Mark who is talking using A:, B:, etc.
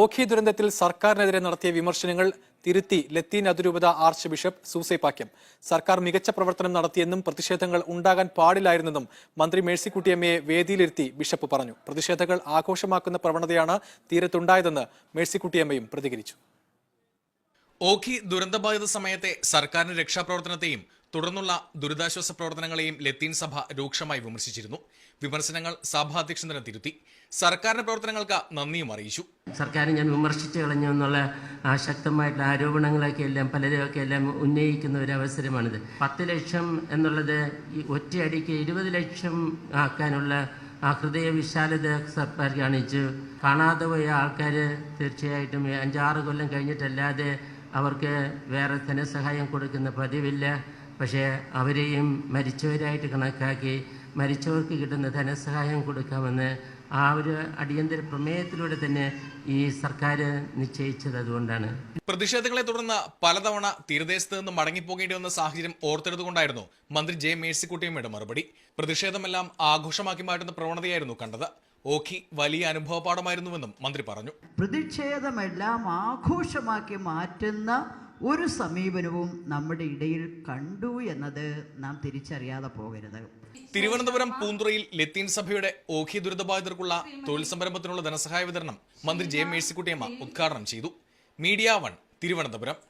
A: ഓഖി ദുരന്തത്തിൽ സർക്കാരിനെതിരെ നടത്തിയ വിമർശനങ്ങൾ തിരുത്തി ലത്തീൻ അതിരൂപത ആർച്ച് ബിഷപ്പ് സൂസൈപാക്യം സർക്കാർ മികച്ച പ്രവർത്തനം നടത്തിയെന്നും പ്രതിഷേധങ്ങൾ ഉണ്ടാകാൻ പാടില്ലായിരുന്നെന്നും മന്ത്രി മേഴ്സിക്കുട്ടിയമ്മയെ വേദിയിലിരുത്തി ബിഷപ്പ് പറഞ്ഞു പ്രതിഷേധങ്ങൾ ആഘോഷമാക്കുന്ന പ്രവണതയാണ് തീരത്തുണ്ടായതെന്ന് മേഴ്സിക്കുട്ടിയമ്മയും പ്രതികരിച്ചു
B: ഓഖി ദുരന്തബാധിത സമയത്തെ സർക്കാരിന്റെ രക്ഷാപ്രവർത്തനത്തെയും തുടർന്നുള്ള ദുരിതാശ്വാസ പ്രവർത്തനങ്ങളെയും ലത്തീൻ സഭ രൂക്ഷമായി വിമർശിച്ചിരുന്നു വിമർശനങ്ങൾ സഭാധ്യക്ഷൻ തന്നെ തിരുത്തി സർക്കാരിന്റെ പ്രവർത്തനങ്ങൾക്ക് നന്ദിയും അറിയിച്ചു
C: സർക്കാർ ഞാൻ വിമർശിച്ചു കളഞ്ഞു എന്നുള്ള ശക്തമായിട്ടുള്ള ആരോപണങ്ങളൊക്കെ എല്ലാം പലരെയൊക്കെ എല്ലാം ഉന്നയിക്കുന്ന ഒരു അവസരമാണിത് പത്ത് ലക്ഷം എന്നുള്ളത് ഈ ഒറ്റയടിക്ക് ഇരുപത് ലക്ഷം ആക്കാനുള്ള ആ ഹൃദയ വിശാലത സർക്കാർ കാണിച്ചു കാണാതെ പോയ ആൾക്കാർ തീർച്ചയായിട്ടും അഞ്ചാറ് കൊല്ലം കഴിഞ്ഞിട്ടല്ലാതെ അവർക്ക് വേറെ ധനസഹായം കൊടുക്കുന്ന പതിവില്ല പക്ഷേ അവരെയും മരിച്ചവരായിട്ട് കണക്കാക്കി മരിച്ചവർക്ക് കിട്ടുന്ന ധനസഹായം കൊടുക്കാമെന്ന് ആ ഒരു അടിയന്തര പ്രമേയത്തിലൂടെ തന്നെ ഈ സർക്കാർ നിശ്ചയിച്ചത് അതുകൊണ്ടാണ്
B: പ്രതിഷേധങ്ങളെ തുടർന്ന് പലതവണ തീരദേശത്ത് നിന്ന് മടങ്ങിപ്പോകേണ്ടി വന്ന സാഹചര്യം ഓർത്തെടുത്തുകൊണ്ടായിരുന്നു മന്ത്രി ജെ മേഴ്സിക്കുട്ടിയമ്മയുടെ മറുപടി പ്രതിഷേധമെല്ലാം ആഘോഷമാക്കി മാറ്റുന്ന പ്രവണതയായിരുന്നു കണ്ടത് ഓഖി വലിയ അനുഭവപാഠമായിരുന്നുവെന്നും മന്ത്രി പറഞ്ഞു
D: പ്രതിഷേധമെല്ലാം ആഘോഷമാക്കി മാറ്റുന്ന ഒരു സമീപനവും നമ്മുടെ ഇടയിൽ കണ്ടു എന്നത് നാം തിരിച്ചറിയാതെ പോകരുത്
B: തിരുവനന്തപുരം പൂന്തുറയിൽ ലത്തീൻ സഭയുടെ ഓഖി ദുരിതബാധിതർക്കുള്ള തൊഴിൽ സംരംഭത്തിനുള്ള ധനസഹായ വിതരണം മന്ത്രി ജെ മേഴ്സിക്കുട്ടിയമ്മ ഉദ്ഘാടനം ചെയ്തു മീഡിയ വൺ തിരുവനന്തപുരം